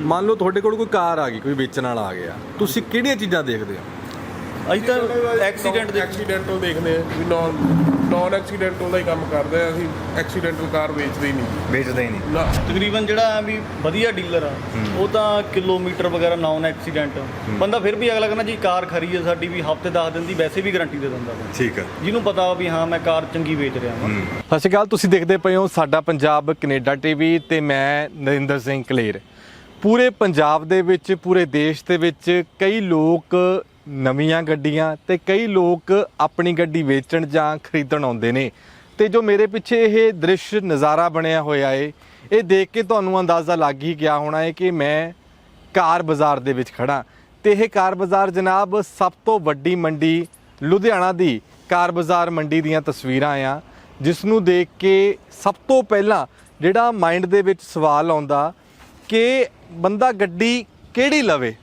ਮੰਨ ਲਓ ਤੁਹਾਡੇ ਕੋਲ ਕੋਈ ਕਾਰ ਆ ਗਈ ਕੋਈ ਵੇਚਣ ਵਾਲਾ ਆ ਗਿਆ ਤੁਸੀਂ ਕਿਹੜੀਆਂ ਚੀਜ਼ਾਂ ਦੇਖਦੇ ਹੋ? ਅਸੀਂ ਤਾਂ ਐਕਸੀਡੈਂਟ ਦੇ ਐਕਸੀਡੈਂਟਲ ਦੇਖਦੇ ਆ ਵੀ ਨਾਨ ਨਾਨ ਐਕਸੀਡੈਂਟਲ ਦਾ ਹੀ ਕੰਮ ਕਰਦੇ ਆ ਅਸੀਂ ਐਕਸੀਡੈਂਟਲ ਕਾਰ ਵੇਚਦੇ ਹੀ ਨਹੀਂ। ਵੇਚਦੇ ਹੀ ਨਹੀਂ। ਨਾ। ਤਕਰੀਬਨ ਜਿਹੜਾ ਵੀ ਵਧੀਆ ਡੀਲਰ ਆ ਉਹ ਤਾਂ ਕਿਲੋਮੀਟਰ ਵਗੈਰਾ ਨਾਨ ਐਕਸੀਡੈਂਟ ਬੰਦਾ ਫਿਰ ਵੀ ਅਗਲਾ ਕਹਿੰਦਾ ਜੀ ਕਾਰ ਖਰੀ ਹੈ ਸਾਡੀ ਵੀ ਹਫ਼ਤੇ 10 ਦਿਨ ਦੀ ਵੈਸੇ ਵੀ ਗਾਰੰਟੀ ਦੇ ਦਿੰਦਾ ਵਾ। ਠੀਕ ਹੈ ਜਿਹਨੂੰ ਪਤਾ ਵਾ ਵੀ ਹਾਂ ਮੈਂ ਕਾਰ ਚੰਗੀ ਵੇਚ ਰਿਹਾ ਹਾਂ। ਸਤਿ ਸ਼੍ਰੀ ਅਕਾਲ ਤੁਸੀਂ ਦੇਖਦੇ ਪਏ ਹੋ ਸਾਡਾ ਪੰਜਾਬ ਕੈਨੇਡਾ ਟੀਵੀ ਤੇ ਮੈਂ ਨਰਿੰਦਰ ਸਿੰਘ ਕਲੇਰ। ਪੂਰੇ ਪੰਜਾਬ ਦੇ ਵਿੱਚ, ਪੂਰੇ ਦੇਸ਼ ਦੇ ਵਿੱਚ ਕਈ ਲੋਕ ਨਵੀਆਂ ਗੱਡੀਆਂ ਤੇ ਕਈ ਲੋਕ ਆਪਣੀ ਗੱਡੀ ਵੇਚਣ ਜਾਂ ਖਰੀਦਣ ਆਉਂਦੇ ਨੇ। ਤੇ ਜੋ ਮੇਰੇ ਪਿੱਛੇ ਇਹ ਦ੍ਰਿਸ਼, ਨਜ਼ਾਰਾ ਬਣਿਆ ਹੋਇਆ ਏ, ਇਹ ਦੇਖ ਕੇ ਤੁਹਾਨੂੰ ਅੰਦਾਜ਼ਾ ਲੱਗ ਹੀ ਗਿਆ ਹੋਣਾ ਹੈ ਕਿ ਮੈਂ ਕਾਰ ਬਾਜ਼ਾਰ ਦੇ ਵਿੱਚ ਖੜਾ ਤੇ ਇਹ ਕਾਰ ਬਾਜ਼ਾਰ ਜਨਾਬ ਸਭ ਤੋਂ ਵੱਡੀ ਮੰਡੀ ਲੁਧਿਆਣਾ ਦੀ ਕਾਰ ਬਾਜ਼ਾਰ ਮੰਡੀ ਦੀਆਂ ਤਸਵੀਰਾਂ ਆ ਜਿਸ ਨੂੰ ਦੇਖ ਕੇ ਸਭ ਤੋਂ ਪਹਿਲਾਂ ਜਿਹੜਾ ਮਾਈਂਡ ਦੇ ਵਿੱਚ ਸਵਾਲ ਆਉਂਦਾ ਕਿ ਬੰਦਾ ਗੱਡੀ ਕਿਹੜੀ ਲਵੇ?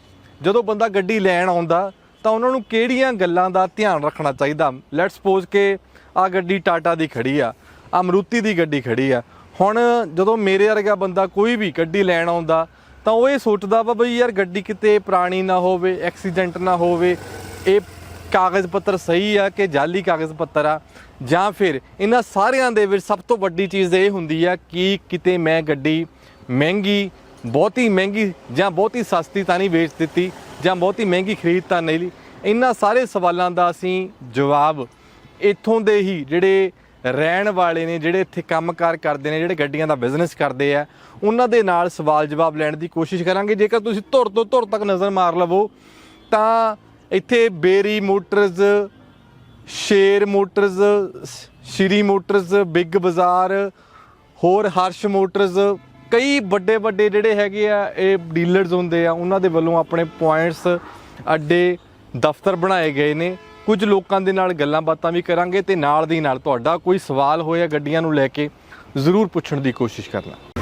ਜਦੋਂ ਬੰਦਾ ਗੱਡੀ ਲੈਣ ਆਉਂਦਾ, ਤਾਂ ਉਹਨਾਂ ਨੂੰ ਕਿਹੜੀਆਂ ਗੱਲਾਂ ਦਾ ਧਿਆਨ ਰੱਖਣਾ ਚਾਹੀਦਾ? ਲੈਟਸ ਸਪੋਜ਼ ਕਿ ਆ ਗੱਡੀ ਟਾਟਾ ਦੀ ਖੜੀ ਆ ਅਮਰੂਤੀ ਦੀ ਗੱਡੀ ਖੜੀ ਆ। ਹੁਣ ਜਦੋਂ ਮੇਰੇ ਵਰਗਾ ਬੰਦਾ ਕੋਈ ਵੀ ਗੱਡੀ ਲੈਣ ਆਉਂਦਾ, ਤਾਂ ਉਹ ਇਹ ਸੋਚਦਾ ਵਾ ਬਈ ਯਾਰ ਗੱਡੀ ਕਿਤੇ ਪੁਰਾਣੀ ਨਾ ਹੋਵੇ ਐਕਸੀਡੈਂਟ ਨਾ ਹੋਵੇ, ਇਹ ਕਾਗਜ਼ ਪੱਤਰ ਸਹੀ ਆ ਕਿ ਜਾਲੀ ਕਾਗਜ਼ ਪੱਤਰ ਆ? ਜਾਂ ਫਿਰ ਇਹਨਾਂ ਸਾਰਿਆਂ ਦੇ ਵਿੱਚ ਸਭ ਤੋਂ ਵੱਡੀ ਚੀਜ਼ ਇਹ ਹੁੰਦੀ ਆ ਕਿ ਕਿਤੇ ਮੈਂ ਗੱਡੀ ਮਹਿੰਗੀ ਬਹੁਤੀ ਮਹਿੰਗੀ ਜਾਂ ਬਹੁਤੀ ਸਸਤੀ ਤਾਂ ਨਹੀਂ ਵੇਚ ਦਿੱਤੀ ਜਾਂ ਬਹੁਤੀ ਮਹਿੰਗੀ ਖਰੀਦ ਤਾਂ ਨਹੀਂ ਲਈ। ਇਹਨਾਂ ਸਾਰੇ ਸਵਾਲਾਂ ਦਾ ਅਸੀਂ ਜਵਾਬ ਇੱਥੋਂ ਦੇ ਹੀ ਜਿਹੜੇ ਰਹਿਣ ਵਾਲੇ ਨੇ, ਜਿਹੜੇ ਇੱਥੇ ਕੰਮਕਾਰ ਕਰਦੇ ਨੇ, ਜਿਹੜੇ ਗੱਡੀਆਂ ਦਾ ਬਿਜ਼ਨਸ ਕਰਦੇ ਆ, ਉਹਨਾਂ ਦੇ ਨਾਲ ਸਵਾਲ ਜਵਾਬ ਲੈਣ ਦੀ ਕੋਸ਼ਿਸ਼ ਕਰਾਂਗੇ। ਜੇਕਰ ਤੁਸੀਂ ਧੁਰ ਤੋਂ ਧੁਰ ਤੱਕ ਨਜ਼ਰ ਮਾਰ ਲਵੋ, ਤਾਂ ਇੱਥੇ Beri motors Sher motors Shri motors big bazaar, ਹੋਰ ਹਰਸ਼ ਮੋਟਰਸ ਕਈ ਵੱਡੇ ਵੱਡੇ ਜਿਹੜੇ ਹੈਗੇ ਆ ਇਹ ਡੀਲਰਸ ਹੁੰਦੇ ਆ ਉਹਨਾਂ ਦੇ ਵੱਲੋਂ ਆਪਣੇ ਪੁਆਇੰਟਸ ਅੱਡੇ ਦਫ਼ਤਰ ਬਣਾਏ ਗਏ ਨੇ। ਕੁਝ ਲੋਕਾਂ ਦੇ ਨਾਲ ਗੱਲਾਂ ਬਾਤਾਂ ਵੀ ਕਰਾਂਗੇ ਤੇ ਨਾਲ ਦੀ ਨਾਲ ਤੁਹਾਡਾ ਕੋਈ ਸਵਾਲ ਹੋਇਆ ਗੱਡੀਆਂ ਨੂੰ ਲੈ ਕੇ ਜ਼ਰੂਰ ਪੁੱਛਣ ਦੀ ਕੋਸ਼ਿਸ਼ ਕਰਨਾ।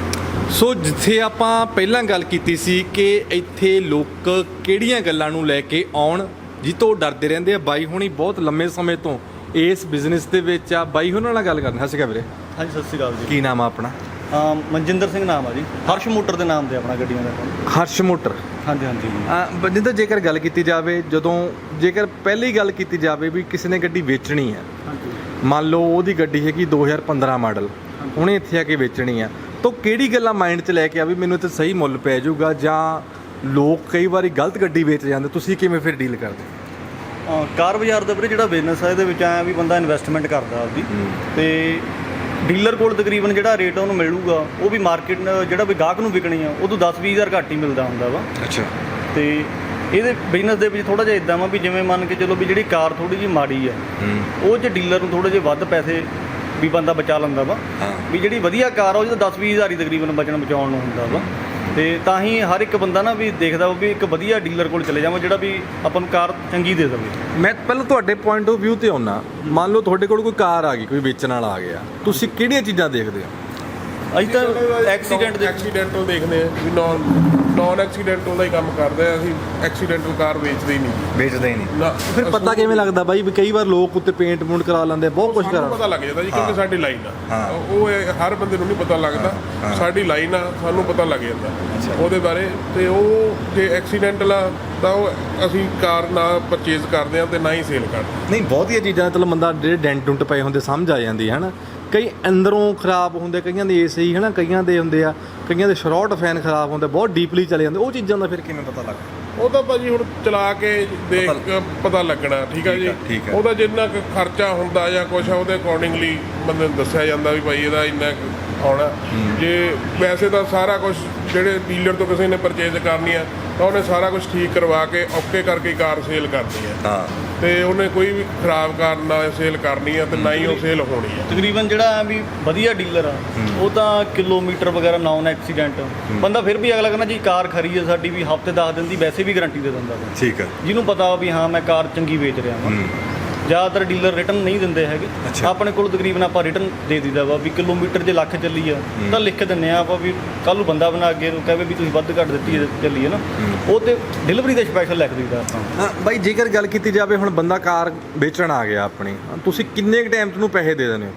ਸੋ ਜਿੱਥੇ ਆਪਾਂ ਪਹਿਲਾਂ ਗੱਲ ਕੀਤੀ ਸੀ ਕਿ ਇੱਥੇ ਲੋਕ ਕਿਹੜੀਆਂ ਗੱਲਾਂ ਨੂੰ ਲੈ ਕੇ ਆਉਣ ਜੀ ਤੋਂ ਡਰਦੇ ਰਹਿੰਦੇ ਆ। ਬਾਈ ਹੁਣੀ ਬਹੁਤ ਲੰਮੇ ਸਮੇਂ ਤੋਂ ਇਸ ਬਿਜ਼ਨਸ ਦੇ ਵਿੱਚ ਆ। ਬਾਈ ਹੁਣਾਂ ਨਾਲ ਗੱਲ ਕਰਨਾ। ਸੀਗਾ ਵੀਰੇ। ਹਾਂਜੀ ਸਤਿ ਸ਼੍ਰੀ ਅਕਾਲ ਜੀ। ਕੀ ਨਾਮ ਆ ਆਪਣਾ? ਮਨਜਿੰਦਰ ਸਿੰਘ ਨਾਮ ਆ ਜੀ। ਹਰਸ਼ ਮੋਟਰ ਦੇ ਨਾਮ ਤੇ ਆਪਣਾ ਗੱਡੀਆਂ ਦਾ ਹਰਸ਼ ਮੋਟਰ? ਹਾਂਜੀ ਹਾਂਜੀ ਬੰਦੇ ਜੇਕਰ ਗੱਲ ਕੀਤੀ ਜਾਵੇ ਜਦੋਂ ਜੇਕਰ ਪਹਿਲੀ ਗੱਲ ਕੀਤੀ ਜਾਵੇ ਵੀ ਕਿਸੇ ਨੇ ਗੱਡੀ ਵੇਚਣੀ ਹੈ ਹਾਂਜੀ। ਮੰਨ ਲਓ ਉਹਦੀ ਗੱਡੀ ਹੈਗੀ 2015 ਮਾਡਲ ਉਹਨੇ ਇੱਥੇ ਆ ਕੇ ਵੇਚਣੀ ਆ ਤਾਂ ਕਿਹੜੀ ਗੱਲਾਂ ਮਾਈਂਡ 'ਚ ਲੈ ਕੇ ਆ ਵੀ ਮੈਨੂੰ ਇੱਥੇ ਸਹੀ ਮੁੱਲ ਪੈ ਜਾਊਗਾ ਜਾਂ ਲੋਕ ਕਈ ਵਾਰੀ ਗਲਤ ਗੱਡੀ ਵੇਚ ਜਾਂਦੇ ਤੁਸੀਂ ਕਿਵੇਂ ਫਿਰ ਡੀਲ ਕਰਦੇ? ਅਹ ਕਾਰ ਬਾਜ਼ਾਰ ਦਾ ਵੀਰੇ ਜਿਹੜਾ ਬਿਜ਼ਨਸ ਆ ਇਹਦੇ ਵਿੱਚ ਆਇਆ ਵੀ ਬੰਦਾ ਇਨਵੈਸਟਮੈਂਟ ਕਰਦਾ ਆਪਦੀ ਤੇ ਡੀਲਰ ਕੋਲ ਤਕਰੀਬਨ ਜਿਹੜਾ ਰੇਟ ਉਹਨੂੰ ਮਿਲੂਗਾ ਉਹ ਵੀ ਮਾਰਕੀਟ ਜਿਹੜਾ ਵੀ ਗਾਹਕ ਨੂੰ ਵਿਕਣੀ ਆ ਉਹ ਤੋਂ 10 ਹਜ਼ਾਰ ਘੱਟ ਹੀ ਮਿਲਦਾ ਹੁੰਦਾ ਵਾ। ਅੱਛਾ। ਤੇ ਇਹਦੇ ਬਿਜ਼ਨਸ ਦੇ ਵਿੱਚ ਥੋੜਾ ਜਿਹਾ ਇਦਾਂ ਵਾ ਵੀ ਜਿਵੇਂ ਮੰਨ ਕੇ ਚਲੋ ਵੀ ਜਿਹੜੀ ਕਾਰ ਥੋੜੀ ਜਿਹੀ ਮਾੜੀ ਆ ਉਹ ਚ ਡੀਲਰ ਨੂੰ ਥੋੜੇ ਜਿਹੇ ਵੱਧ ਪੈਸੇ ਵੀ ਬੰਦਾ ਬਚਾ ਲੈਂਦਾ ਵਾ। ਵੀ ਜਿਹੜੀ ਵਧੀਆ ਕਾਰ ਆ ਉਹ 'ਚ ਤਾਂ 10 ਹਜ਼ਾਰ ਹੀ ਤਕਰੀਬਨ ਬਚਣ ਬਚਾਉਣ ਨੂੰ ਹੁੰਦਾ ਵਾ। ਤੇ ਤਾਂ ਹੀ ਹਰ ਇੱਕ ਬੰਦਾ ਨਾ ਵੀ ਦੇਖਦਾ ਵਾ ਵੀ ਇੱਕ ਵਧੀਆ ਡੀਲਰ ਕੋਲ ਚਲੇ ਜਾਵਾਂ, ਜਿਹੜਾ ਵੀ ਆਪਾਂ ਨੂੰ ਕਾਰ ਚੰਗੀ ਦੇ ਦੇਵੇ। ਮੈਂ ਪਹਿਲਾਂ ਤੁਹਾਡੇ ਪੁਆਇੰਟ ਆਫ View ਤੇ ਆਉਣਾ ਮੰਨ ਲਓ ਤੁਹਾਡੇ ਕੋਲ ਕੋਈ ਕਾਰ ਆ ਗਈ, ਕੋਈ ਵੇਚਣ ਵਾਲਾ ਆ ਗਿਆ। ਤੁਸੀਂ ਕਿਹੜੀਆਂ ਚੀਜ਼ਾਂ ਦੇਖਦੇ ਹੋ? ਅਸੀਂ ਤਾਂ ਐਕਸੀਡੈਂਟ ਦੇ ਐਕਸੀਡੈਂਟਲ ਦੇਖਦੇ ਆ ਵੀ ਨਾਨ ਨਾਨ ਐਕਸੀਡੈਂਟਲ ਦਾ ਹੀ ਕੰਮ ਕਰਦੇ ਆ ਅਸੀਂ। ਐਕਸੀਡੈਂਟਲ ਕਾਰ ਵੇਚਦੇ ਹੀ ਨਹੀਂ। ਵੇਚਦੇ ਹੀ ਨਹੀਂ। ਨਾ ਫਿਰ ਪਤਾ ਕਿਵੇਂ ਲੱਗਦਾ ਬਾਈ ਵੀ ਕਈ ਵਾਰ ਲੋਕ ਉੱਤੇ ਪੇਂਟ ਪੂੰਟ ਕਰਾ ਲੈਂਦੇ ਆ, ਬਹੁਤ ਕੁਝ ਸਾਨੂੰ ਕਰਾ ਪਤਾ ਲੱਗ ਜਾਂਦਾ ਜੀ ਕਿਉਂਕਿ ਸਾਡੀ ਲਾਈਨ ਆ। ਉਹ ਇਹ ਹਰ ਬੰਦੇ ਨੂੰ ਨਹੀਂ ਪਤਾ ਲੱਗਦਾ। ਸਾਡੀ ਲਾਈਨ ਆ ਸਾਨੂੰ ਪਤਾ ਲੱਗ ਜਾਂਦਾ। ਉਹਦੇ ਬਾਰੇ ਤੇ ਉਹ ਜੇ ਐਕਸੀਡੈਂਟਲ ਆ ਤਾਂ ਉਹ ਅਸੀਂ ਕਾਰ ਨਾ ਪਰਚੇਜ਼ ਕਰਦੇ ਆ ਤੇ ਨਾ ਹੀ ਸੇਲ ਕਰਦੇ ਨਹੀਂ ਬਹੁਤੀਆਂ ਚੀਜ਼ਾਂ ਮਤਲਬ ਬੰਦਾ ਜਿਹੜੇ ਡੈਂਟ ਡੁੰਟ ਪਏ ਹੁੰਦੇ ਸਮਝ ਆ ਜਾਂਦੀ ਹੈ ਹਨਾ? ਕਈ ਅੰਦਰੋਂ ਖਰਾਬ ਹੁੰਦੇ ਕਈਆਂ ਦੇ ਏਸੀ ਹਨਾ ਕਈਆਂ ਦੇ ਹੁੰਦੇ ਆ ਕਈਆਂ ਦੇ ਸ਼ਰੋਟ ਫੈਨ ਖਰਾਬ ਹੁੰਦੇ ਬਹੁਤ ਡੀਪਲੀ ਚਲੇ ਜਾਂਦੇ ਉਹ ਚੀਜ਼ਾਂ ਦਾ ਫਿਰ ਕਿਵੇਂ ਪਤਾ ਲੱਗਦਾ ਉਹ ਤਾਂ ਭਾਜੀ ਹੁਣ ਚਲਾ ਕੇ ਦੇਖ ਕੇ ਪਤਾ ਲੱਗਣਾ ਠੀਕ ਆ ਜੀ। ਉਹਦਾ ਜਿੰਨਾ ਕੁ ਖਰਚਾ ਹੁੰਦਾ ਜਾਂ ਕੁਛ ਆ ਉਹਦੇ ਅਕੋਰਡਿੰਗਲੀ ਬੰਦੇ ਨੂੰ ਦੱਸਿਆ ਜਾਂਦਾ ਵੀ ਭਾਈ ਇਹਦਾ ਇੰਨਾ ਆਉਣਾ। ਜੇ ਵੈਸੇ ਤਾਂ ਸਾਰਾ ਕੁਝ ਜਿਹੜੇ ਡੀਲਰ ਤੋਂ ਕਿਸੇ ਨੇ ਪਰਚੇਜ਼ ਕਰਨੀ ਆ ਤਾਂ ਉਹਨੇ ਸਾਰਾ ਕੁਝ ਠੀਕ ਕਰਵਾ ਕੇ ਓਕੇ ਕਰਕੇ ਕਾਰ ਸੇਲ ਕਰਨੀ ਆ। ਹਾਂ। ਤੇ ਉਹਨੇ ਕੋਈ ਵੀ ਖਰਾਬ ਕਾਰ ਨਾ ਸੇਲ ਕਰਨੀ ਆ ਤੇ ਨਾ ਹੀ ਉਹ ਸੇਲ ਹੋਣੀ ਆ। ਤਕਰੀਬਨ ਜਿਹੜਾ ਆ ਵੀ ਵਧੀਆ ਡੀਲਰ ਆ ਉਹ ਤਾਂ ਕਿਲੋਮੀਟਰ ਵਗੈਰਾ ਨਾਨ ਐਕਸੀਡੈਂਟ ਬੰਦਾ ਫਿਰ ਵੀ ਅਗਲਾ ਕਹਿੰਦਾ ਜੀ ਕਾਰ ਖਰੀ ਹੈ ਸਾਡੀ ਵੀ ਹਫ਼ਤੇ 10 ਦਿਨ ਦੀ ਵੈਸੇ ਵੀ ਗਾਰੰਟੀ ਦੇ ਦਿੰਦਾ। ਠੀਕ ਹੈ ਜਿਹਨੂੰ ਪਤਾ ਵਾ ਵੀ ਹਾਂ ਮੈਂ ਕਾਰ ਚੰਗੀ ਵੇਚ ਰਿਹਾ ਹਾਂ। ਜ਼ਿਆਦਾਤਰ ਡੀਲਰ ਰਿਟਰਨ ਨਹੀਂ ਦਿੰਦੇ ਹੈਗੇ। ਅੱਛਾ। ਆਪਣੇ ਕੋਲ ਤਕਰੀਬਨ ਆਪਾਂ ਰਿਟਰਨ ਦੇ ਦਿੰਦਾ ਵਾ ਵੀ ਕਿਲੋਮੀਟਰ ਜੇ ਲੱਖ ਚੱਲੀ ਆ ਤਾਂ ਲਿਖ ਦਿੰਨੇ ਆ ਆਪਾਂ ਵੀ ਕੱਲ ਨੂੰ ਬੰਦਾ ਬਣਾ ਅੱਗੇ ਨੂੰ ਕਹੇ ਵੀ ਤੁਸੀਂ ਵੱਧ ਘੱਟ ਦਿੱਤੀ ਹੈ ਚੱਲੀ ਹੈ ਨਾ। ਉਹ ਤੇ ਡਿਲੀਵਰੀ ਦਾ ਸਪੈਸ਼ਲ ਲਿਖ ਦਿੰਦਾ ਆਪਾਂ। ਹਾਂ, ਬਾਈ ਜੇਕਰ ਗੱਲ ਕੀਤੀ ਜਾਵੇ ਹੁਣ ਬੰਦਾ ਕਾਰ ਵੇਚਣ ਆ ਗਿਆ ਆਪਣੀ ਤੁਸੀਂ ਕਿੰਨੇ ਕੁ ਟਾਈਮ ਨੂੰ ਪੈਸੇ ਦੇ ਦਿੰਦੇ ਹੋ?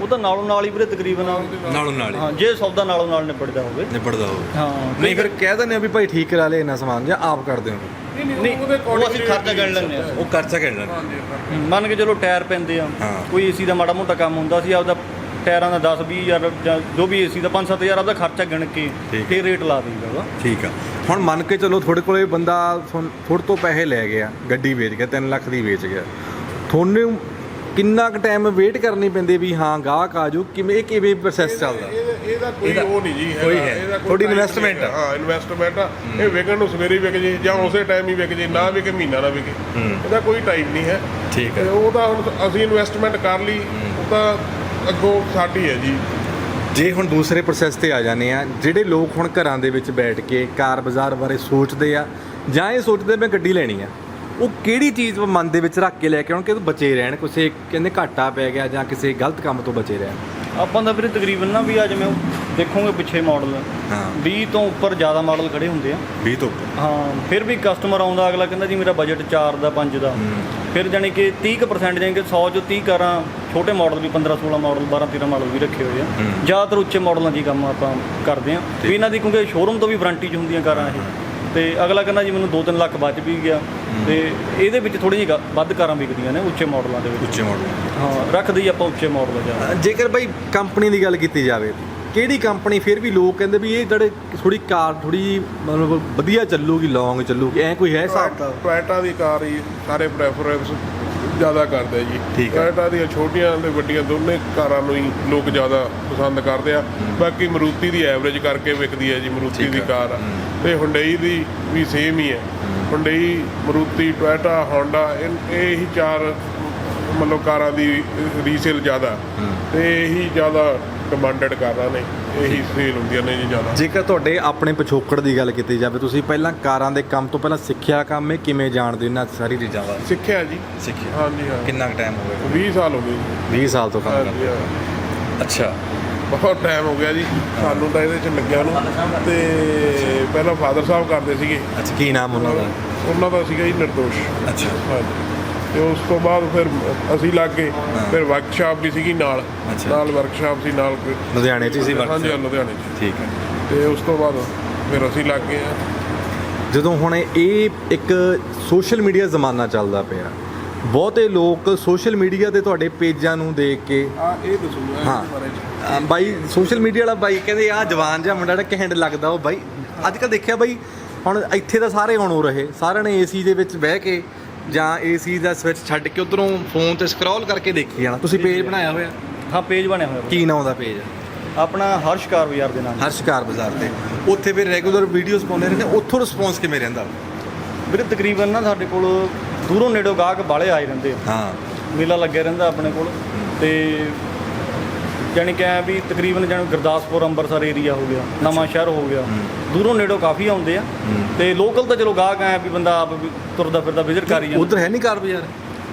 ਉਹ ਤਾਂ ਨਾਲੋਂ ਨਾਲ ਹੀ ਵੀਰੇ ਤਕਰੀਬਨ ਨਾਲੋਂ ਨਾਲ ਹਾਂ। ਜੇ ਸੌਦਾ ਨਾਲੋਂ ਨਾਲ ਨਿਬੜਦਾ ਹੋਵੇ। ਨਿਬੜਦਾ ਹੋ ਹਾਂ ਨਹੀਂ ਫਿਰ ਕਹਿ ਦਿੰਦੇ ਆ ਵੀ ਭਾਈ ਠੀਕ ਕਰਾ ਲੈ ਇੰਨਾ ਸਮਾਨ ਜਾਂ ਆਪ ਕਰਦੇ ਹੋ। ਨਹੀਂ ਉਹ ਅਸੀਂ ਖਰਚਾ ਗਣ ਲੈਂਦੇ ਆ। ਉਹ ਖਰਚਾ ਕਹਿ ਲੈਣਾ ਮੰਨ ਕੇ ਚਲੋ ਟਾਇਰ ਪੈਂਦੇ ਆ। ਹਾਂ। ਕੋਈ ਏਸੀ ਦਾ ਮਾੜਾ ਮੋਟਾ ਕੰਮ ਹੁੰਦਾ ਸੀ ਆਪਦਾ ਟਾਇਰਾਂ ਦਾ 10 20 ਹਜ਼ਾਰ ਜਾਂ ਜੋ ਵੀ ਏਸੀ ਦਾ 5 7000 ਆਪਦਾ ਖਰਚਾ ਗਿਣ ਕੇ ਠੀਕ। ਤੇ ਰੇਟ ਲਾ ਦਈਦਾ ਵਾ। ਠੀਕ ਆ। ਹੁਣ ਮੰਨ ਕੇ ਚਲੋ ਤੁਹਾਡੇ ਕੋਲੇ ਬੰਦਾ ਥੋੜੇ ਤੋਂ ਪੈਸੇ ਲੈ ਗਿਆ ਗੱਡੀ ਵੇਚ ਗਿਆ 3 ਲੱਖ ਦੀ ਵੇਚ ਗਿਆ। ਤੁਹਾਨੂੰ ਕਿੰਨਾ ਕੁ ਟਾਈਮ ਵੇਟ ਕਰਨੀ ਪੈਂਦੀ ਵੀ ਹਾਂ ਗਾਹਕ ਆ ਜਾਊ ਕਿਵੇਂ ਇਹ ਕਿਵੇਂ ਪ੍ਰੋਸੈਸ ਚੱਲਦਾ? ਇਹਦਾ ਕੋਈ ਇਹਦਾ ਉਹ ਨਹੀਂ ਜੀ ਕੋਈ ਹੈ। ਇਹਦਾ ਕੋਈ ਤੁਹਾਡੀ time investment ਨਹੀਂ ਆ। ਹਾਂ ਇਨਵੈਸਟਮੈਂਟ ਆ। ਇਹ ਵਿਕਣ ਨੂੰ ਸਵੇਰੇ ਹੀ ਵਿਕ ਜੇ ਜਾਂ ਉਸੇ ਟਾਈਮ ਹੀ ਵਿਕ ਜੇ ਨਾ ਵਿਕੇ ਮਹੀਨਾ ਨਾ ਵਿਕੇ। ਹੂੰ। ਇਹਦਾ ਕੋਈ ਟਾਈਮ ਨਹੀਂ ਹੈ। ਠੀਕ ਤੇ ਉਹ ਤਾਂ ਹੁਣ ਅਸੀਂ ਇਨਵੈਸਟਮੈਂਟ ਕਰ ਲਈ ਉਹ ਤਾਂ ਅੱਗੋਂ ਸਾਡੀ ਹੈ ਜੀ। ਜੇ ਹੁਣ ਦੂਸਰੇ ਪ੍ਰੋਸੈਸ ਤੇ ਆ ਜਾਂਦੇ ਆ ਜਿਹੜੇ ਲੋਕ ਹੁਣ ਘਰਾਂ ਦੇ ਵਿੱਚ ਬੈਠ ਕੇ ਕਾਰ ਬਾਜ਼ਾਰ ਬਾਰੇ ਸੋਚਦੇ ਆ ਜਾਂ ਇਹ ਸੋਚਦੇ ਮੈਂ ਗੱਡੀ ਲੈਣੀ ਆ ਉਹ ਕਿਹੜੀ ਚੀਜ਼ ਮਨ ਦੇ ਵਿੱਚ ਰੱਖ ਕੇ ਲੈ ਕੇ ਆਉਣ ਕਿ ਉਹ ਬਚੇ ਰਹਿਣ? ਕਿਸੇ ਕਹਿੰਦੇ ਘਾਟਾ ਪੈ ਗਿਆ ਜਾਂ ਕਿਸੇ ਗਲਤ ਕੰਮ ਤੋਂ ਬਚੇ ਰਹਿਣ। ਆਪਾਂ ਦਾ ਵੀਰੇ ਤਕਰੀਬਨ ਨਾ ਵੀ ਆ ਜਿਵੇਂ ਦੇਖੋਗੇ ਪਿੱਛੇ ਮਾਡਲ ਹਾਂ। 20 ਤੋਂ ਉੱਪਰ ਜ਼ਿਆਦਾ ਮਾਡਲ ਖੜੇ ਹੁੰਦੇ ਆ। 20 ਤੋਂ ਉੱਪਰ। ਹਾਂ ਫਿਰ ਵੀ ਕਸਟਮਰ ਆਉਂਦਾ ਅਗਲਾ ਕਹਿੰਦਾ ਜੀ ਮੇਰਾ ਬਜਟ 4 ਦਾ 5 ਦਾ। ਫਿਰ ਜਾਣੀ ਕਿ 30% ਜਾਣੀ ਕਿ 100 ਚੋਂ 30 ਕਾਰਾਂ ਛੋਟੇ ਮਾਡਲ ਵੀ 15 16 ਮਾਡਲ 12 13 ਮਾਡਲ ਵੀ ਰੱਖੇ ਹੋਏ ਆ। ਜ਼ਿਆਦਾਤਰ ਉੱਚੇ ਮਾਡਲਾਂ ਹੀ ਕੰਮ ਆਪਾਂ ਕਰਦੇ ਆ। ਵੀ ਇਹਨਾਂ ਦੀ ਕਿਉਂਕਿ ਸ਼ੋਰੂਮ ਤੋਂ ਵੀ ਵਾਰੰਟੀ 'ਚ ਹੁੰਦੀਆਂ ਕਾਰਾਂ ਇਹ। ਤੇ ਅਗਲਾ ਕਹਿੰਦਾ ਜੀ ਮੈਨੂੰ 2-3 ਲੱਖ ਬਚ ਵੀ ਗਿਆ। ਤੇ ਇਹਦੇ ਵਿੱਚ ਥੋੜੀ ਜਿਹੀ ਵੱਧ ਕਾਰਾਂ ਵਿਕਦੀਆਂ ਨੇ ਉੱਚੇ ਮਾਡਲਾਂ ਦੇ ਵਿੱਚ। ਉੱਚੇ ਮਾਡਲ ਹਾਂ ਰੱਖਦੇ ਹੀ ਆਪਾਂ ਉੱਚੇ ਮਾਡਲ ਜ਼ਿਆਦਾ। ਜੇਕਰ ਭਾਈ ਕੰਪਨੀ ਦੀ ਗੱਲ ਕੀਤੀ ਜਾਵੇ ਕਿਹੜੀ ਕੰਪਨੀ ਫਿਰ ਵੀ ਲੋਕ ਕਹਿੰਦੇ ਵੀ ਇਹ ਜਿਹੜੇ ਥੋੜੀ ਕਾਰ ਥੋੜੀ ਮਤਲਬ ਵਧੀਆ ਚੱਲੂਗੀ ਲੌਂਗ ਚੱਲੂਗੀ ਐ ਕੋਈ ਹੈ ਹਿਸਾਬ? ਟੋਇਟਾ ਦੀ ਕਾਰ ਹੀ ਸਾਰੇ ਪ੍ਰੈਫਰੈਂਸ ਜ਼ਿਆਦਾ ਕਰਦੇ ਆ ਜੀ। ਠੀਕ ਹੈ। ਟੋਇਟਾ ਦੀਆਂ ਛੋਟੀਆਂ ਤੇ ਵੱਡੀਆਂ ਦੋਨੇ ਕਾਰਾਂ ਨੂੰ ਹੀ ਲੋਕ ਜ਼ਿਆਦਾ ਪਸੰਦ ਕਰਦੇ ਆ। ਬਾਕੀ ਮਰੂਤੀ ਦੀ ਐਵਰੇਜ ਕਰਕੇ ਵਿਕਦੀ ਹੈ ਜੀ ਮਰੂਤੀ ਦੀ। ਕਾਰ। ਆ ਤੇ ਹੁੰਡਈ ਦੀ ਵੀ ਸੇਮ ਹੀ ਹੈ। ਹੁੰਡਈ ਮਰੂਤੀ ਟੋਇਟਾ ਹੋਂਡਾ ਇਹ ਹੀ ਚਾਰ ਮਤਲਬ ਕਾਰਾਂ ਦੀ ਰੀਸੇਲ ਜ਼ਿਆਦਾ। ਤੇ ਇਹੀ ਜ਼ਿਆਦਾ ਡਿਮਾਂਡਡ ਕਾਰਾਂ ਨੇ। ਇਹੀ ਸੇਲ ਹੁੰਦੀਆਂ ਨੇ ਜੀ ਜ਼ਿਆਦਾ। ਜੇਕਰ ਤੁਹਾਡੇ ਆਪਣੇ ਪਿਛੋਕੜ ਦੀ ਗੱਲ ਕੀਤੀ ਜਾਵੇ ਤੁਸੀਂ ਪਹਿਲਾਂ ਕਾਰਾਂ ਦੇ ਕੰਮ ਤੋਂ ਪਹਿਲਾਂ ਸਿੱਖਿਆ ਕੰਮ ਇਹ ਕਿਵੇਂ ਜਾਣਦੇ ਹੋ ਇਹਨਾਂ ਸਾਰੀ ਚੀਜ਼ਾਂ ਬਾਰੇ? ਸਿੱਖਿਆ ਜੀ। ਸਿੱਖਿਆ। ਹਾਂਜੀ ਹਾਂ। ਕਿੰਨਾ ਕੁ ਟਾਈਮ ਹੋ ਗਿਆ? 20 ਸਾਲ ਹੋ ਗਏ ਜੀ। 20 ਸਾਲ ਤੋਂ ਕੰਮ ਕਰਦੇ ਹਾਂ। ਅੱਛਾ। ਬਹੁਤ ਟਾਈਮ ਹੋ ਗਿਆ ਜੀ। ਸਾਨੂੰ ਤਾਂ ਇਹਦੇ ਚ ਲੱਗਿਆ ਨੂੰ। ਤੇ ਪਹਿਲਾਂ ਫਾਦਰ ਸਾਹਿਬ ਕਰਦੇ ਸੀਗੇ। ਅੱਛਾ ਕੀ ਨਾਮ ਉਹਨਾਂ ਦਾ? ਉਹਨਾਂ ਦਾ ਸੀਗਾ ਜੀ ਨਿਰਦੋਸ਼। ਅੱਛਾ। ਤੇ ਉਸ ਤੋਂ ਬਾਅਦ ਫਿਰ ਅਸੀਂ ਲੱਗ ਗਏ। ਫਿਰ ਵਰਕਸ਼ਾਪ ਵੀ ਸੀਗੀ ਨਾਲ। ਨਾਲ ਵਰਕਸ਼ਾਪ ਸੀ ਨਾਲ ਲੁਧਿਆਣੇ 'ਚ ਹੀ ਸੀ ਹਾਂਜੀ ਵਰਕ ਲੁਧਿਆਣੇ 'ਚ। ਠੀਕ ਹੈ। ਤੇ ਉਸ ਤੋਂ ਬਾਅਦ ਫਿਰ ਅਸੀਂ ਲੱਗ ਗਏ ਆ। ਜਦੋਂ ਹੁਣ ਇਹ ਇੱਕ ਸੋਸ਼ਲ ਮੀਡੀਆ ਜ਼ਮਾਨਾ ਚੱਲਦਾ ਪਿਆ ਬਹੁਤੇ ਲੋਕ ਸੋਸ਼ਲ ਮੀਡੀਆ ਤੇ ਤੁਹਾਡੇ ਪੇਜਾਂ ਨੂੰ ਦੇਖ ਕੇ ਆ ਇਹ ਦੱਸੂਗਾ ਹਾਂ। ਅਹ ਬਾਈ ਸੋਸ਼ਲ ਮੀਡੀਆ ਵਾਲਾ ਬਾਈ ਕਹਿੰਦੇ ਆ ਜਵਾਨ ਜਿਹਾ ਮੁੰਡਾ ਜਿਹੜਾ ਘੈਂਟ ਲੱਗਦਾ ਉਹ ਬਾਈ। ਅੱਜ ਕੱਲ ਦੇਖਿਆ ਬਾਈ ਹੁਣ ਇੱਥੇ ਤਾਂ ਸਾਰੇ ਹੁਣ ਹੋ ਰਹੇ। ਸਾਰਿਆਂ ਨੇ ਏਸੀ ਦੇ ਵਿੱਚ ਬਹਿ ਕੇ ਜਾਂ ਏਸੀ ਦਾ ਸਵਿਚ ਛੱਡ ਕੇ ਉਧਰੋਂ ਫੋਨ ਤੇ ਸਕਰੋਲ ਕਰਕੇ ਦੇਖੀ ਜਾਣਾ। ਤੁਸੀਂ ਪੇਜ ਬਣਾਇਆ ਹੋਇਆ? ਹਾਂ ਪੇਜ ਬਣਿਆ ਹੋਇਆ। ਕੀ ਨਾਮ ਦਾ ਪੇਜ ਆਪਣਾ ਹਰਸ਼ਕਾਰ ਬਾਜ਼ਾਰ ਦੇ ਨਾਮ ਹਰਸ਼ਕਾਰ ਬਾਜ਼ਾਰ ਤੇ। ਉੱਥੇ ਫਿਰ ਰੈਗੂਲਰ ਵੀਡੀਓਜ਼ ਪਾਉਂਦੇ ਰਹਿੰਦੇ। ਉੱਥੋਂ ਰਿਸਪੌਂਸ ਕਿਵੇਂ ਰਹਿੰਦਾ? ਵੀਰੇ ਤਕਰੀਬਨ ਨਾ ਸਾਡੇ ਕੋਲ ਦੂਰੋਂ ਨੇੜੋਂ ਗਾਹਕ ਬਾਲੇ ਆਏ ਰਹਿੰਦੇ ਆ। ਹਾਂ। ਮੇਲਾ ਲੱਗਿਆ ਰਹਿੰਦਾ ਆਪਣੇ ਕੋਲ। ਤੇ ਜਾਣੀ ਕਿ ਐਂ ਵੀ ਤਕਰੀਬਨ ਜਾਣੀ ਗੁਰਦਾਸਪੁਰ ਅੰਮ੍ਰਿਤਸਰ ਏਰੀਆ ਹੋ ਗਿਆ ਨਵਾਂ ਸ਼ਹਿਰ ਹੋ ਗਿਆ। ਦੂਰੋਂ ਨੇੜੋਂ ਕਾਫੀ ਆਉਂਦੇ ਆ। ਤੇ ਲੋਕਲ ਤਾਂ ਚਲੋ ਗਾਹਕ ਐ ਵੀ ਬੰਦਾ ਆਪ ਵੀ ਤੁਰਦਾ ਫਿਰਦਾ ਵਿਜ਼ਿਟ ਕਰ ਹੀ ਜਾਂਦਾ। ਉਧਰ ਹੈ ਨਹੀਂ ਕਾਰ ਬਾਜ਼ਾਰ?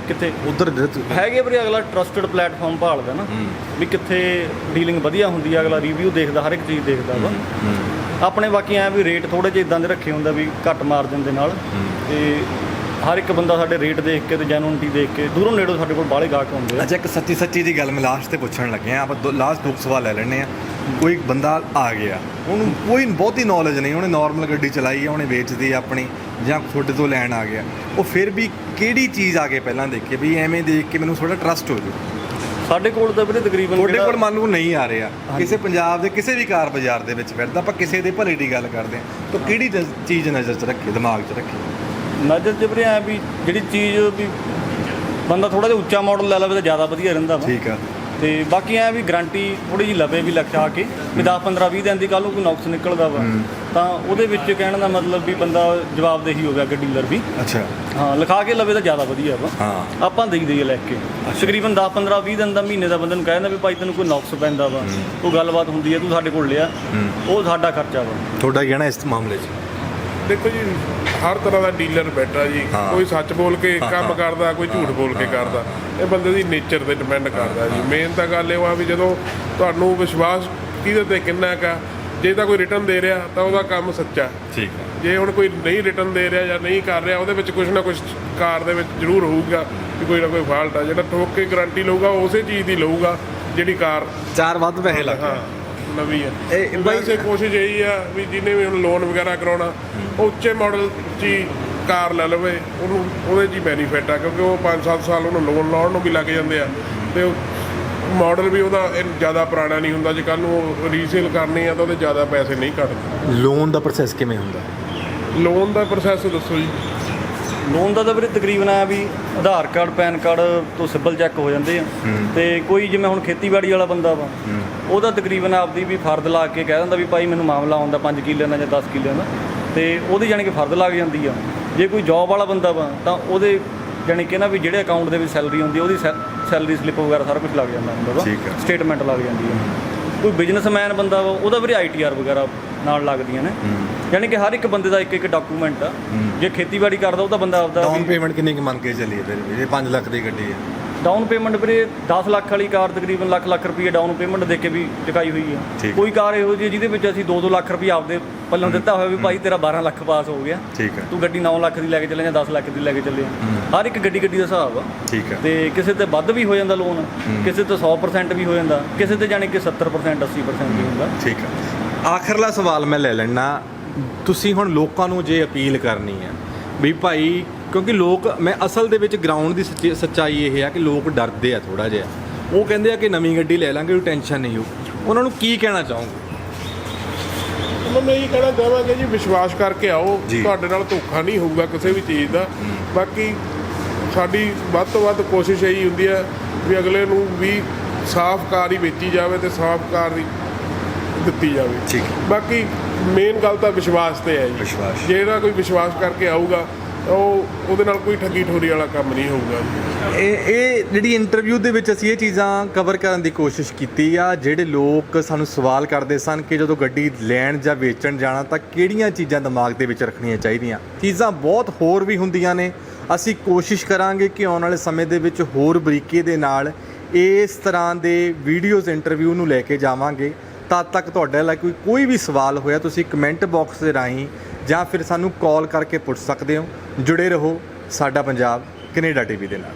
ਕਿੱਥੇ? ਉਧਰ ਹੈਗੇ ਵੀਰੇ ਅਗਲਾ ਟਰਸਟਡ ਪਲੇਟਫਾਰਮ ਭਾਲਦਾ ਨਾ। ਵੀ ਕਿੱਥੇ ਡੀਲਿੰਗ ਵਧੀਆ ਹੁੰਦੀ ਆ ਅਗਲਾ ਰਿਵਿਊ ਦੇਖਦਾ ਹਰ ਇੱਕ ਚੀਜ਼ ਦੇਖਦਾ ਵਾ। ਆਪਣੇ ਬਾਕੀ ਐ ਵੀ ਰੇਟ ਥੋੜੇ ਜਿਹੇ ਇਦਾਂ ਦੇ ਰੱਖੇ ਹੁੰਦਾ ਵੀ ਘੱਟ ਮਾਰਜਨ ਦੇ ਨਾਲ। ਤੇ ਹਰ ਇੱਕ ਬੰਦਾ ਸਾਡੇ ਰੇਟ ਦੇਖ ਕੇ ਤੇ ਜੈਨੂਨਟੀ ਦੇਖ ਕੇ ਦੂਰੋਂ ਨੇੜੋਂ ਸਾਡੇ ਕੋਲ ਬਾਹਲੇ ਗਾਹਕ ਹੁੰਦੇ ਆ। ਅੱਛਾ ਇੱਕ ਸੱਚੀ ਸੱਚੀ ਦੀ ਗੱਲ ਮੈਂ ਲਾਸਟ ਤੇ ਪੁੱਛਣ ਲੱਗੇ ਆ ਆਪਾਂ ਲਾਸਟ ਦੋ ਸਵਾਲ ਲੈ ਲੈਣੇ ਆ ਕੋਈ ਬੰਦਾ ਆ ਗਿਆ। ਉਹਨੂੰ ਕੋਈ ਬਹੁਤੀ ਨੌਲੇਜ ਨਹੀਂ ਉਹਨੇ ਨਾਰਮਲ ਗੱਡੀ ਚਲਾਈ ਆ ਉਹਨੇ ਵੇਚਦੀ ਆ ਆਪਣੀ ਜਾਂ ਤੁਹਾਡੇ ਤੋਂ ਲੈਣ ਆ ਗਿਆ। ਉਹ ਫਿਰ ਵੀ ਕਿਹੜੀ ਚੀਜ਼ ਆ ਕੇ ਪਹਿਲਾਂ ਦੇਖੇ ਵੀ ਐਵੇਂ ਦੇਖ ਕੇ ਮੈਨੂੰ ਥੋੜਾ ਟਰਸਟ ਹੋ ਜੂ ਸਾਡੇ ਕੋਲ ਤਾਂ ਵੀਰੇ ਤਕਰੀਬਨ ਤੁਹਾਡੇ ਕੋਲ ਮੰਨ ਲਓ ਨਹੀਂ ਆ ਰਿਹਾ। ਕਿਸੇ ਪੰਜਾਬ ਦੇ ਕਿਸੇ ਵੀ ਕਾਰ ਬਾਜ਼ਾਰ ਦੇ ਵਿੱਚ ਫਿਰਦਾ ਆਪਾਂ ਕਿਸੇ ਦੇ ਭਲੇ ਦੀ ਗੱਲ ਕਰਦੇ ਆ ਤਾਂ ਕਿਹੜੀ ਚੀਜ਼ ਨਜ਼ਰ 'ਚ ਰੱਖੇ ਦਿਮਾਗ 'ਚ ਰੱਖੇ? ਨਜ਼ਰ ਐ ਵੀ ਜਿਹੜੀ ਚੀਜ਼ ਵੀ ਬੰਦਾ ਥੋੜਾ ਜਿਹਾ ਉੱਚਾ ਮਾਡਲ ਲੈ ਲਵੇ ਤਾਂ ਜ਼ਿਆਦਾ ਵਧੀਆ ਰਹਿੰਦਾ ਵਾ। ਠੀਕ ਆ। ਤੇ ਬਾਕੀ ਐ ਵੀ ਗਾਰੰਟੀ ਥੋੜੀ ਜਿਹੀ ਲਵੇ ਵੀ ਲਖਾ ਕੇ ਵੀ 10 15 20 ਦਿਨ ਦੀ ਕੱਲ ਨੂੰ ਕੋਈ ਨੁਕਸ ਨਿਕਲਦਾ ਵਾ। ਤਾਂ ਉਹਦੇ ਵਿੱਚ ਕਹਿਣ ਦਾ ਮਤਲਬ ਵੀ ਬੰਦਾ ਜਵਾਬਦੇਹੀ ਹੋ ਗਿਆ ਗੱਡੀ ਡੀਲਰ ਵੀ। ਅੱਛਾ। ਹਾਂ ਲਿਖਾ ਕੇ ਲਵੇ ਤਾਂ ਜ਼ਿਆਦਾ ਵਧੀਆ ਵਾ। ਹਾਂ। ਆਪਾਂ ਦੇਈ ਦਈਏ ਲੈ ਕੇ। ਤਕਰੀਬਨ 10 15 20 ਦਿਨ ਦਾ ਮਹੀਨੇ ਦਾ ਬੰਦੇ ਨੂੰ ਕਹਿੰਦਾ ਵੀ ਭਾਈ ਤੈਨੂੰ ਕੋਈ ਨੁਕਸ ਪੈਂਦਾ ਵਾ। ਕੋਈ ਗੱਲਬਾਤ ਹੁੰਦੀ ਹੈ ਤੂੰ ਸਾਡੇ ਕੋਲ ਲਿਆ। ਉਹ ਸਾਡਾ ਖਰਚਾ ਵਾ। ਤੁਹਾਡਾ ਕੀ ਕਹਿਣਾ ਇਸ ਮਾਮਲੇ 'ਚ। ਦੇਖੋ ਜੀ ਹਰ ਤਰ੍ਹਾਂ ਦਾ ਡੀਲਰ ਬੈਠਾ ਜੀ। ਕੋਈ ਸੱਚ ਬੋਲ ਕੇ ਕੰਮ। ਕਰਦਾ ਕੋਈ ਝੂਠ ਬੋਲ ਕੇ ਕਰਦਾ। ਇਹ ਬੰਦੇ ਦੀ ਨੇਚਰ ਤੇ ਡਿਪੈਂਡ ਕਰਦਾ ਜੀ। ਮੇਨ ਤਾਂ ਗੱਲ ਇਹ ਵਾ ਵੀ ਜਦੋਂ ਤੁਹਾਨੂੰ ਵਿਸ਼ਵਾਸ ਕਿਹਦੇ ਤੇ ਕਿੰਨਾ ਕਾ ਜੇ ਤਾਂ ਕੋਈ ਰਿਟਰਨ ਦੇ ਰਿਹਾ ਤਾਂ ਉਹਦਾ ਕੰਮ ਸੱਚਾ। ਠੀਕ ਆ। ਜੇ ਹੁਣ ਕੋਈ ਨਹੀਂ ਰਿਟਰਨ ਦੇ ਰਿਹਾ ਜਾਂ ਨਹੀਂ ਕਰ ਰਿਹਾ ਉਹਦੇ ਵਿੱਚ ਕੁਝ ਨਾ ਕੁਝ ਕਾਰ ਦੇ ਵਿੱਚ ਜ਼ਰੂਰ ਹੋਊਗਾ ਕਿ ਕੋਈ ਨਾ ਕੋਈ ਫਾਲਟ ਆ। ਜਿਹੜਾ ਠੋਕ ਕੇ ਗਾਰੰਟੀ ਲਊਗਾ ਉਹ ਉਸੇ ਚੀਜ਼ ਦੀ ਲਊਗਾ ਜਿਹੜੀ ਕਾਰ ਚਾਰ ਵੱਧ ਪੈਸੇ ਲੱਗ ਹਾਂ ਨਵੀਂ ਹੈ। ਇਹ ਬਾਈ- ਵੈਸੇ ਕੋਸ਼ਿਸ਼ ਇਹੀ ਆ ਵੀ ਜਿਹਨੇ ਵੀ ਹੁਣ ਲੋਨ ਵਗੈਰਾ ਕਰਾਉਣਾ ਉਹ ਉੱਚੇ ਮਾਡਲ 'ਚ ਹੀ ਕਾਰ ਲੈ ਲਵੇ ਉਹਨੂੰ ਉਹਦੇ 'ਚ ਹੀ ਬੈਨੀਫਿਟ ਆ ਕਿਉਂਕਿ ਉਹ 5-7 ਸਾਲ ਉਹਨੂੰ ਲੋਨ ਲਾਉਣ ਨੂੰ ਵੀ ਲੱਗ ਜਾਂਦੇ ਆ। ਤੇ ਮਾਡਲ ਵੀ ਉਹਦਾ ਜ਼ਿਆਦਾ ਪੁਰਾਣਾ ਨਹੀਂ ਹੁੰਦਾ ਜੇ ਕੱਲ ਨੂੰ ਉਹ ਰੀਸੇਲ ਕਰਨੀ ਆ ਤਾਂ ਉਹਦੇ ਜ਼ਿਆਦਾ ਪੈਸੇ ਨਹੀਂ ਕੱਟਦੇ ਲੋਨ ਦਾ ਪ੍ਰੋਸੈਸ ਕਿਵੇਂ ਹੁੰਦਾ? ਲੋਨ ਦਾ ਪ੍ਰੋਸੈਸ ਦੱਸੋ ਜੀ। ਲੋਨ ਦਾ ਤਾਂ ਵੀਰੇ ਤਕਰੀਬਨ ਆ ਵੀ ਆਧਾਰ ਕਾਰਡ ਪੈਨ ਕਾਰਡ ਤੋਂ ਸਿਬਲ ਚੈੱਕ ਹੋ ਜਾਂਦੇ ਆ। ਤੇ ਕੋਈ ਜਿਵੇਂ ਹੁਣ ਖੇਤੀਬਾੜੀ ਵਾਲਾ ਬੰਦਾ ਵਾ ਉਹਦਾ ਤਕਰੀਬਨ ਆਪਦੀ ਵੀ ਫਰਦ ਲਾ ਕੇ ਕਹਿ ਦਿੰਦਾ ਵੀ ਭਾਈ ਮੈਨੂੰ ਮਾਮਲਾ ਆਉਂਦਾ 5 ਕਿੱਲਿਆਂ ਦਾ ਜਾਂ 10 ਕਿੱਲਿਆਂ ਦਾ ਤੇ ਉਹਦੀ ਜਾਣੀ ਕਿ ਫਰਦ ਲੱਗ ਜਾਂਦੀ ਆ। ਜੇ ਕੋਈ ਜੌਬ ਵਾਲਾ ਬੰਦਾ ਵਾ ਤਾਂ ਉਹਦੇ ਜਾਣੀ ਕਿ ਨਾ ਵੀ ਜਿਹੜੇ ਅਕਾਊਂਟ ਦੇ ਵਿੱਚ ਸੈਲਰੀ ਆਉਂਦੀ ਆ ਉਹਦੀ ਸੈਲਰੀ ਸਲਿੱਪ ਵਗੈਰਾ ਸਾਰਾ ਕੁਝ ਲੱਗ ਜਾਂਦਾ ਹੁੰਦਾ ਵਾ। ਸਟੇਟਮੈਂਟ ਲੱਗ ਜਾਂਦੀ ਆ। ਕੋਈ ਬਿਜ਼ਨਸਮੈਨ ਬੰਦਾ ਵਾ ਉਹਦਾ ਵੀਰੇ ਆਈਟੀਆਰ ਵਗੈਰਾ ਨਾਲ ਲੱਗਦੀਆਂ ਨੇ। ਯਾਨੀ ਕਿ ਹਰ ਇੱਕ ਬੰਦੇ ਦਾ ਇੱਕ ਇੱਕ ਡਾਕੂਮੈਂਟ ਆ। ਜੇ ਖੇਤੀਬਾੜੀ ਕਰਦਾ ਉਹ ਤਾਂ ਬੰਦਾ ਆਪਦਾ ਡਾਊਨ ਪੇਮੈਂਟ ਕਿੰਨੀ ਕੁ ਮੰਗ ਕੇ ਚੱਲੀਏ ਫਿਰ? ਜੇ 5 ਲੱਖ ਦੀ ਗੱਡੀ ਹੈ ਡਾਊਨ ਪੇਮੈਂਟ ਵੀਰੇ 10 ਲੱਖ ਵਾਲੀ ਕਾਰ ਤਕਰੀਬਨ ਲੱਖ ਲੱਖ ਰੁਪਏ ਡਾਊਨ ਪੇਮੈਂਟ ਦੇ ਕੇ ਵੀ ਚੁਕਾਈ ਹੋਈ ਆ। ਠੀਕ। ਕੋਈ ਕਾਰ ਇਹੋ ਜਿਹੀ ਹੈ ਜਿਹਦੇ ਵਿੱਚ ਅਸੀਂ 2-2 ਲੱਖ ਰੁਪਏ ਆਪਦੇ ਪੱਲੋਂ ਦਿੱਤਾ ਹੋਇਆ ਵੀ ਭਾਈ ਤੇਰਾ 12 ਲੱਖ ਪਾਸ ਹੋ ਗਿਆ। ਠੀਕ ਹੈ। ਤੂੰ ਗੱਡੀ 9 ਲੱਖ ਦੀ ਲੈ ਕੇ ਚੱਲੇ ਜਾਂ 10 ਲੱਖ ਦੀ ਲੈ ਕੇ ਚੱਲੇ ਹਰ ਇੱਕ ਗੱਡੀ ਗੱਡੀ ਦਾ ਹਿਸਾਬ ਆ। ਠੀਕ ਹੈ। ਤੇ ਕਿਸੇ ਤੇ ਵੱਧ ਵੀ ਹੋ ਜਾਂਦਾ ਲੋਨ ਕਿਸੇ ਤੇ 100% ਵੀ ਹੋ ਜਾਂਦਾ ਕਿਸੇ ਤੇ ਜਾਣੀ ਕਿ 70% 80% ਵੀ ਹੁੰਦਾ। ਠੀਕ ਹੈ। ਆਖਰਲਾ ਸਵਾਲ ਮੈਂ ਲੈ ਲੈਣਾ ਤੁਸੀਂ ਹੁਣ ਲੋਕਾਂ ਨੂੰ ਜੇ ਅਪੀਲ ਕਰਨੀ ਹੈ ਵੀ ਭਾਈ ਕਿਉਂਕਿ ਲੋਕ ਮੈਂ ਅਸਲ ਦੇ ਵਿੱਚ ਗਰਾਊਂਡ ਦੀ ਸੱਚੀ- ਸੱਚਾਈ ਇਹ ਆ ਕਿ ਲੋਕ ਡਰਦੇ ਆ ਥੋੜਾ ਜਿਹਾ। ਉਹ ਕਹਿੰਦੇ ਆ ਕਿ ਨਵੀਂ ਗੱਡੀ ਲੈ ਲਾਂਗੇ ਕੋਈ ਟੈਨਸ਼ਨ ਨਹੀਂ ਹੋ ਉਹਨਾਂ ਨੂੰ ਕੀ ਕਹਿਣਾ ਚਾਹੋਗੇ? ਉਹਨਾਂ ਨੂੰ ਇਹ ਕਹਿਣਾ ਚਾਹਾਂਗੇ ਜੀ ਵਿਸ਼ਵਾਸ ਕਰਕੇ ਆਓ। ਜੀ। ਤੁਹਾਡੇ ਨਾਲ ਧੋਖਾ ਨਹੀਂ ਹੋਊਗਾ ਕਿਸੇ ਵੀ ਚੀਜ਼ ਦਾ। ਬਾਕੀ ਸਾਡੀ ਵੱਧ ਤੋਂ ਵੱਧ ਕੋਸ਼ਿਸ਼ ਇਹੀ ਹੁੰਦੀ ਹੈ ਵੀ ਅਗਲੇ ਨੂੰ ਵੀ ਸਾਫ਼ ਕਾਰ ਹੀ ਵੇਚੀ ਜਾਵੇ ਤੇ ਸਾਫ਼ ਕਾਰ ਹੀ ਦਿੱਤੀ ਜਾਵੇ। ਠੀਕ। ਹੈ। ਬਾਕੀ ਮੇਨ ਗੱਲ ਤਾਂ ਵਿਸ਼ਵਾਸ ਤੇ ਹੈ ਜੀ। ਵਿਸ਼ਵਾਸ। ਜਿਹੜਾ ਕੋਈ ਵਿਸ਼ਵਾਸ ਕਰਕੇ ਆਊਗਾ ਤਾਂ ਉਹ ਉਹਦੇ ਨਾਲ ਕੋਈ ਠੱਗੀ ਠੋਰੀ ਵਾਲਾ ਕੰਮ ਨਹੀਂ ਹੋਊਗਾ। ਇਹ ਇਹ ਜਿਹੜੀ ਇੰਟਰਵਿਊ ਦੇ ਵਿੱਚ ਅਸੀਂ ਇਹ ਚੀਜ਼ਾਂ ਕਵਰ ਕਰਨ ਦੀ ਕੋਸ਼ਿਸ਼ ਕੀਤੀ ਆ, ਜਿਹੜੇ ਲੋਕ ਸਾਨੂੰ ਸਵਾਲ ਕਰਦੇ ਸਨ ਕਿ ਜਦੋਂ ਗੱਡੀ ਲੈਣ ਜਾਂ ਵੇਚਣ ਜਾਣਾ ਤਾਂ ਕਿਹੜੀਆਂ ਚੀਜ਼ਾਂ ਦਿਮਾਗ ਦੇ ਵਿੱਚ ਰੱਖਣੀਆਂ ਚਾਹੀਦੀਆਂ। ਚੀਜ਼ਾਂ ਬਹੁਤ ਹੋਰ ਵੀ ਹੁੰਦੀਆਂ ਨੇ। ਅਸੀਂ ਕੋਸ਼ਿਸ਼ ਕਰਾਂਗੇ ਕਿ ਆਉਣ ਵਾਲੇ ਸਮੇਂ ਦੇ ਵਿੱਚ ਹੋਰ ਬਰੀਕੀ ਦੇ ਨਾਲ ਇਸ ਤਰ੍ਹਾਂ ਦੇ ਵੀਡੀਓਜ਼ ਇੰਟਰਵਿਊ ਨੂੰ ਲੈ ਕੇ ਜਾਵਾਂਗੇ। ਤਦ ਤੱਕ ਤੁਹਾਡੇ ਲਈ ਕੋਈ ਕੋਈ ਵੀ ਸਵਾਲ ਹੋਇਆ, ਤੁਸੀਂ ਕਮੈਂਟ ਬਾਕਸ ਦੇ ਰਾਹੀਂ ਜਾਂ ਫਿਰ ਸਾਨੂੰ ਕਾਲ ਕਰਕੇ ਪੁੱਛ ਸਕਦੇ ਹੋ। ਜੁੜੇ ਰਹੋ ਸਾਡਾ ਪੰਜਾਬ ਕੈਨੇਡਾ ਟੀਵੀ ਦੇ ਨਾਲ।